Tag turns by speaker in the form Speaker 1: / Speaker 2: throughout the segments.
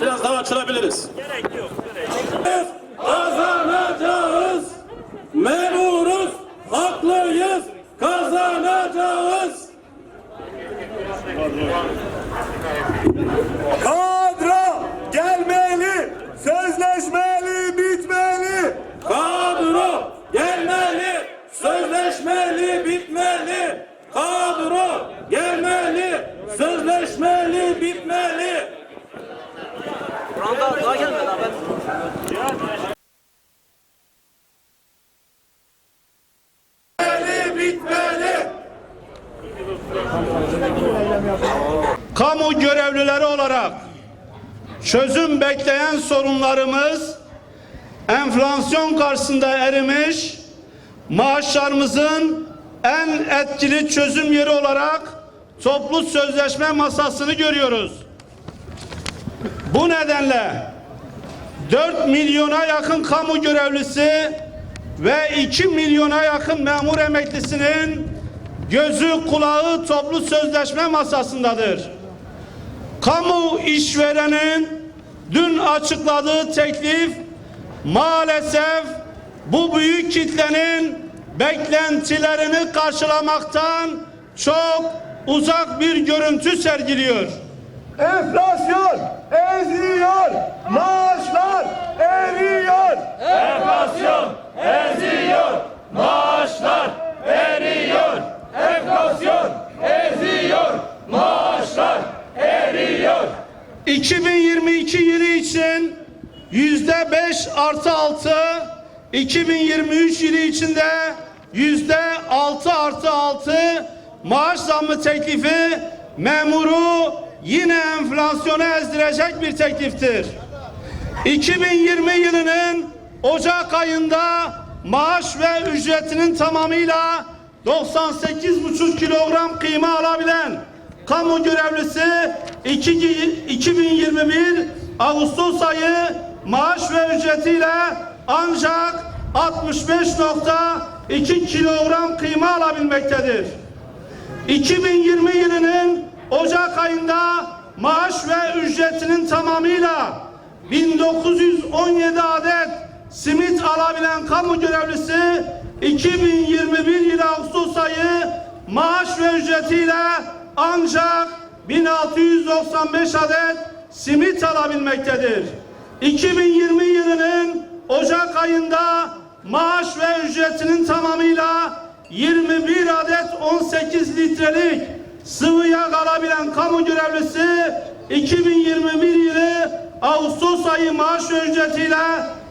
Speaker 1: Biraz daha açılabiliriz. Kazanacağız.
Speaker 2: Sözleşmeli bitmeli.
Speaker 3: Kur'an'da daha gelmedi abi.
Speaker 2: Bitmeli, bitmeli.
Speaker 4: kamu görevlileri olarak çözüm bekleyen sorunlarımız enflasyon karşısında erimiş, maaşlarımızın en etkili çözüm yeri olarak toplu sözleşme masasını görüyoruz. Bu nedenle 4 milyona yakın kamu görevlisi ve 2 milyona yakın memur emeklisinin gözü kulağı toplu sözleşme masasındadır. Kamu işverenin dün açıkladığı teklif maalesef bu büyük kitlenin beklentilerini karşılamaktan çok uzak bir görüntü sergiliyor.
Speaker 2: Enflasyon eziyor, maaşlar eriyor.
Speaker 1: Enflasyon eziyor. Maaşlar eriyor. Enflasyon eziyor. Maaşlar eriyor.
Speaker 4: 2022 yılı için yüzde 5 artı 6, 2023 yılı içinde yüzde 6 artı 6 maaş zammı teklifi memuru yine enflasyona ezdirecek bir tekliftir. 2020 yılının Ocak ayında maaş ve ücretinin tamamıyla 98,5 kilogram kıyma alabilen kamu görevlisi iki- 2021 Ağustos ayı maaş ve ücretiyle ancak 65.2 kilogram kıyma alabilmektedir. 2020 yılının Ocak ayında maaş ve ücretinin tamamıyla 1917 adet simit alabilen kamu görevlisi 2021 yılı Ağustos ayı maaş ve ücretiyle ancak 1695 adet simit alabilmektedir. 2020 yılının Ocak ayında maaş ve ücretinin tamamıyla 21 adet 18 litrelik sıvı yağ alabilen kamu görevlisi 2021 yılı Ağustos ayı maaş ücretiyle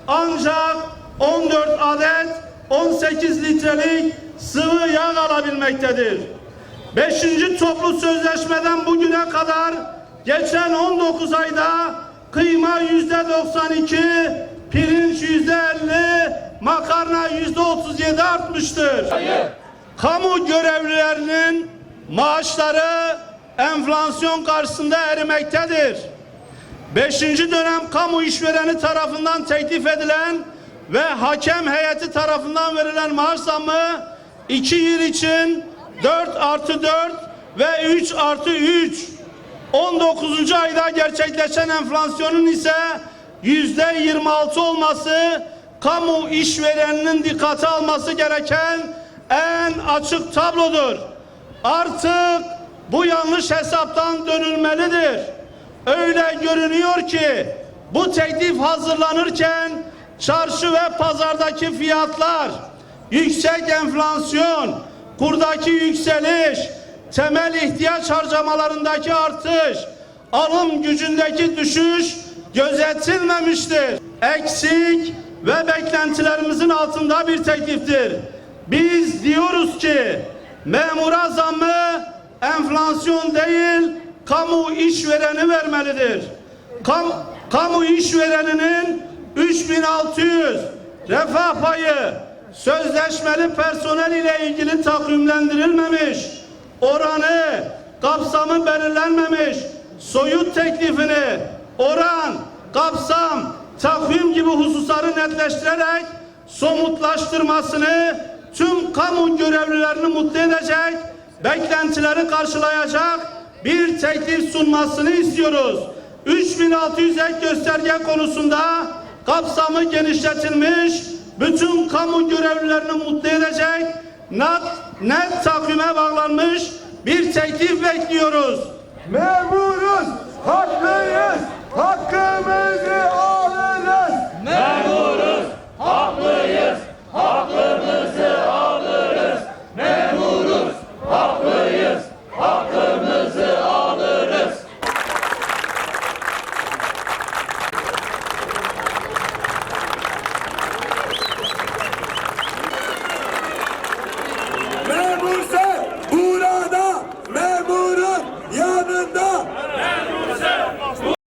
Speaker 4: ancak 14 adet 18 litrelik sıvı yağ alabilmektedir. Beşinci toplu sözleşmeden bugüne kadar geçen 19 ayda kıyma yüzde 92, pirinç yüzde 50, makarna yüzde 37 artmıştır. Kamu görevlilerinin maaşları enflasyon karşısında erimektedir. Beşinci dönem kamu işvereni tarafından teklif edilen ve hakem heyeti tarafından verilen maaş zammı iki yıl için 4 artı 4 ve 3 artı 3 19. ayda gerçekleşen enflasyonun ise yüzde 26 olması kamu işvereninin dikkate alması gereken en açık tablodur. Artık bu yanlış hesaptan dönülmelidir. Öyle görünüyor ki bu teklif hazırlanırken çarşı ve pazardaki fiyatlar, yüksek enflasyon, kurdaki yükseliş, temel ihtiyaç harcamalarındaki artış, alım gücündeki düşüş gözetilmemiştir. Eksik ve beklentilerimizin altında bir tekliftir. Biz diyoruz ki memura zammı enflasyon değil kamu işvereni vermelidir. Kam, kamu işvereninin 3600 refah payı sözleşmeli personel ile ilgili takvimlendirilmemiş, oranı, kapsamı belirlenmemiş, soyut teklifini, oran, kapsam, takvim gibi hususları netleştirerek somutlaştırmasını tüm kamu görevlilerini mutlu edecek beklentileri karşılayacak bir teklif sunmasını istiyoruz. 3600 ek gösterge konusunda kapsamı genişletilmiş, bütün kamu görevlilerini mutlu edecek, net, net takvime bağlanmış bir teklif bekliyoruz.
Speaker 1: Memuruz,